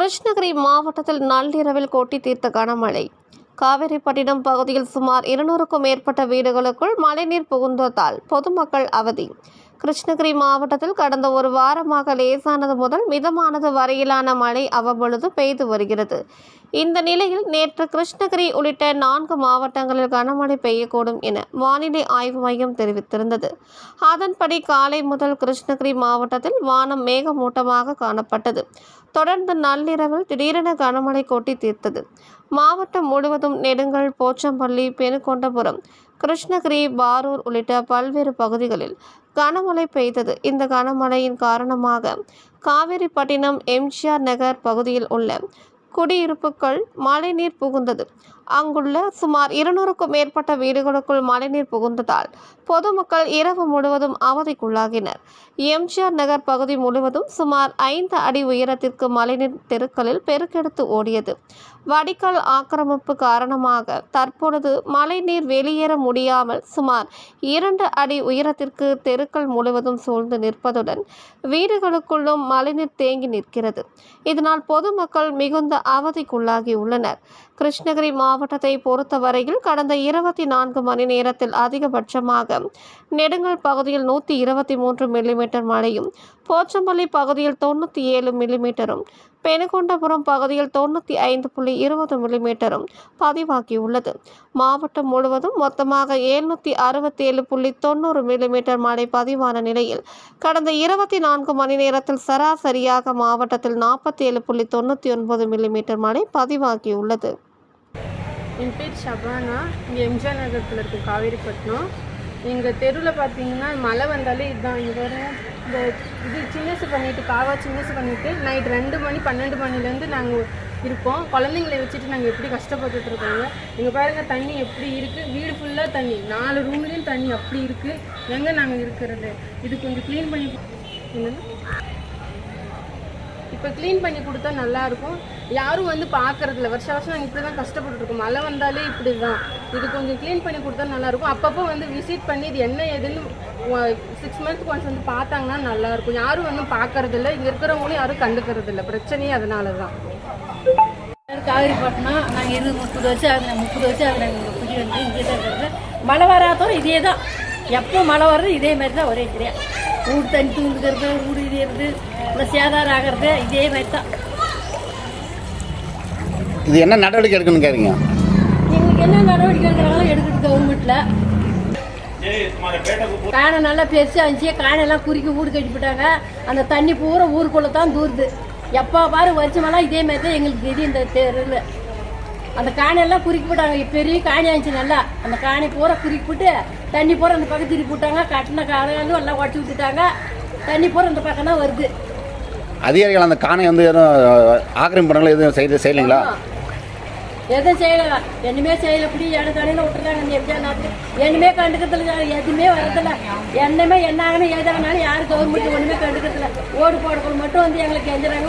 கிருஷ்ணகிரி மாவட்டத்தில் நள்ளிரவில் கொட்டி தீர்த்த கனமழை. காவிரிப்பட்டினம் பகுதியில் சுமார் இருநூறுக்கும் மேற்பட்ட வீடுகளுக்குள் மழைநீர் புகுந்ததால் பொதுமக்கள் அவதி. கிருஷ்ணகிரி மாவட்டத்தில் கடந்த ஒரு வாரமாக லேசானது முதல் மிதமானது வரையிலான மழை அவ்வப்பொழுது பெய்து வருகிறது. இந்த நிலையில் நேற்று கிருஷ்ணகிரி உள்ளிட்ட நான்கு மாவட்டங்களில் கனமழை பெய்யக்கூடும் என வானிலை ஆய்வு மையம் தெரிவித்திருந்தது. அதன்படி காலை முதல் கிருஷ்ணகிரி மாவட்டத்தில் வானம் மேகமூட்டமாக காணப்பட்டது. தொடர்ந்து நள்ளிரவில் திடீரென கனமழை கொட்டி தீர்த்தது. மாவட்டம் முழுவதும் நெடுங்கல் போச்சம்பள்ளி பெனுகொண்டபுரம் கிருஷ்ணகிரி பாரூர் உள்ளிட்ட பல்வேறு பகுதிகளில் கனமழை பெய்தது. இந்த கனமழையின் காரணமாக காவிரிப்பட்டினம் எம்ஜிஆர் நகர் பகுதியில் உள்ள குடியிருப்புக்கள் மழைநீர் புகுந்தது. அங்குள்ள சுமார் இருநூறுக்கும் மேற்பட்ட வீடுகளுக்குள் மழைநீர் புகுந்ததால் பொதுமக்கள் இரவு முழுவதும் அவதிக்குள்ளாகினர். எம்ஜிஆர் நகர் பகுதி முழுவதும் சுமார் ஐந்து அடி உயரத்திற்கு மழைநீர் தெருக்களில் பெருக்கெடுத்து ஓடியது. வடிகால் ஆக்கிரமிப்பு காரணமாக தற்பொழுது மழைநீர் வெளியேற முடியாமல் சுமார் இரண்டு அடி உயரத்திற்கு தெருக்கள் முழுவதும் சூழ்ந்து நிற்பதுடன் வீடுகளுக்குள்ளும் மழைநீர் தேங்கி நிற்கிறது. இதனால் பொதுமக்கள் மிகுந்த அவதிக்குள்ளாகி உள்ளனர் கிருஷ்ணகிரி மாவட்டத்தை பொறுத்தவரையில் கடந்த இருபத்தி நான்கு மணி நேரத்தில் அதிகபட்சமாக நெடுங்கல் பகுதியில் நூற்றி இருபத்தி மூன்று மில்லிமீட்டர் மழையும் போச்சம்பள்ளி பகுதியில் தொண்ணூற்றி ஏழு மில்லிமீட்டரும் பெனுகொண்டபுரம் பகுதியில் தொண்ணூற்றி ஐந்து புள்ளி இருபது மில்லிமீட்டரும் பதிவாகியுள்ளது. மாவட்டம் முழுவதும் மொத்தமாக எழுநூற்றி அறுபத்தேழு புள்ளி தொண்ணூறு மில்லிமீட்டர் மழை பதிவான நிலையில் கடந்த இருபத்தி நான்கு மணி நேரத்தில் சராசரியாக மாவட்டத்தில் நாற்பத்தி ஏழு புள்ளி தொண்ணூற்றி ஒன்பது மில்லிமீட்டர் மழை பதிவாகியுள்ளது. என் பேர் ஷபானா. இங்கே எம்ஜிஆர் நகரத்தில் இருக்கும் காவேரிப்பட்டினம். எங்கள் தெருவில் பார்த்தீங்கன்னா மழை வந்தாலே இதுதான் இங்கே வரும். இந்த இது சின்னசு பண்ணிட்டு காவா சின்னசு பண்ணிட்டு நைட் ரெண்டு மணி பன்னெண்டு மணிலேருந்து நாங்கள் இருப்போம் குழந்தைங்களை வச்சுட்டு நாங்கள் எப்படி கஷ்டப்பட்டுட்டு இருக்கோங்க? இங்கே பாருங்கள் தண்ணி எப்படி இருக்குது வீடு ஃபுல்லாக தண்ணி. நாலு ரூம்லேயும் தண்ணி அப்படி இருக்குது எங்கே நாங்கள் இருக்கிறது? இது கொஞ்சம் க்ளீன் பண்ணி என்னென்னா இப்போ க்ளீன் பண்ணி கொடுத்தா நல்லாயிருக்கும். யாரும் வந்து பார்க்கறதில்ல. வருஷ வருஷம் நாங்கள் இப்படி தான் கஷ்டப்பட்டுருக்கோம் மழை வந்தாலே இப்படி தான் இது கொஞ்சம் க்ளீன் பண்ணி கொடுத்தா நல்லாயிருக்கும். அப்பப்போ வந்து விசிட் பண்ணி இது என்ன ஏதுன்னு சிக்ஸ் மந்த்க்கு ஒன்ஸ் வந்து பார்த்தாங்கன்னா நல்லாயிருக்கும். யாரும் வந்து பார்க்கறதில்ல. இங்கே இருக்கிறவங்களும் யாரும் கண்டுக்கிறதில்ல. பிரச்சனையே அதனால தான் காவிரிப்பட்டினம் நாங்கள் இருபது முப்பது வருஷம் ஆகுது. முப்பது வருஷம் ஆகுது நாங்கள் குடி வந்து இங்கே தான் இருக்கிறது. மழை வராதோ இதே தான் எப்போ மழை வர்றது இதே மாதிரி தான் ஒரே தெரியா வீடு தண்ணி தூண்டுக்கிறது வீடு இதேறது இல்லை சேதாரம் ஆகிறது இதே மாதிரி தான் இது என்ன நடவடிக்கை எடுக்கணும்னு கேட்குறீங்க எங்களுக்கு என்ன நடவடிக்கை எடுக்கிறாங்களோ எடுக்குது கவர்மெண்ட்டில் காணை நல்லா பெருசாக இருந்துச்சு. காணெல்லாம் குறுக்கி வீடு கட்டி போட்டாங்க அந்த தண்ணி பூரா ஊருக்குள்ளே தான் தூருது. எப்போ பாரு வருஷமெல்லாம் இதே மாதிரி தான் எங்களுக்கு தெரியும் இந்த தெருவில். அந்த காணையெல்லாம் குறுக்கி போட்டாங்க. பெரிய காணி ஆயிடுச்சு நல்லா. அந்த காணி பூரா குறுக்கி போட்டு தண்ணி பூரா அந்த பக்கம் திருப்பி போட்டாங்க. கட்டின காலையிலும் எல்லாம் உடச்சி விட்டுட்டாங்க. தண்ணி பூரா அந்த பக்கம் தான் வருது. அதிகாரிகள் அந்த காணை வந்து எதுவும் ஆக்கிரமிப்பு எதுவும் செய்து செய்யலைங்களா? எதுவும் செய்யல. என்னமே செய்யல. இப்படி இடம் தண்ணியில் விட்டுறாங்க. இந்த எம்ஜிஆர் நாட்டுக்கு என்னமே கண்டுக்கிறதுல எதுவுமே வரதில்ல. என்னமே என்ன ஆகணும் ஏதாகனாலும் யாரும் கவர்மெண்ட் ஒன்றுமே கண்டுக்கிறதில்ல. ஓடு போடக்குள்ள மட்டும் வந்து எங்களுக்கு எஞ்சுறாங்க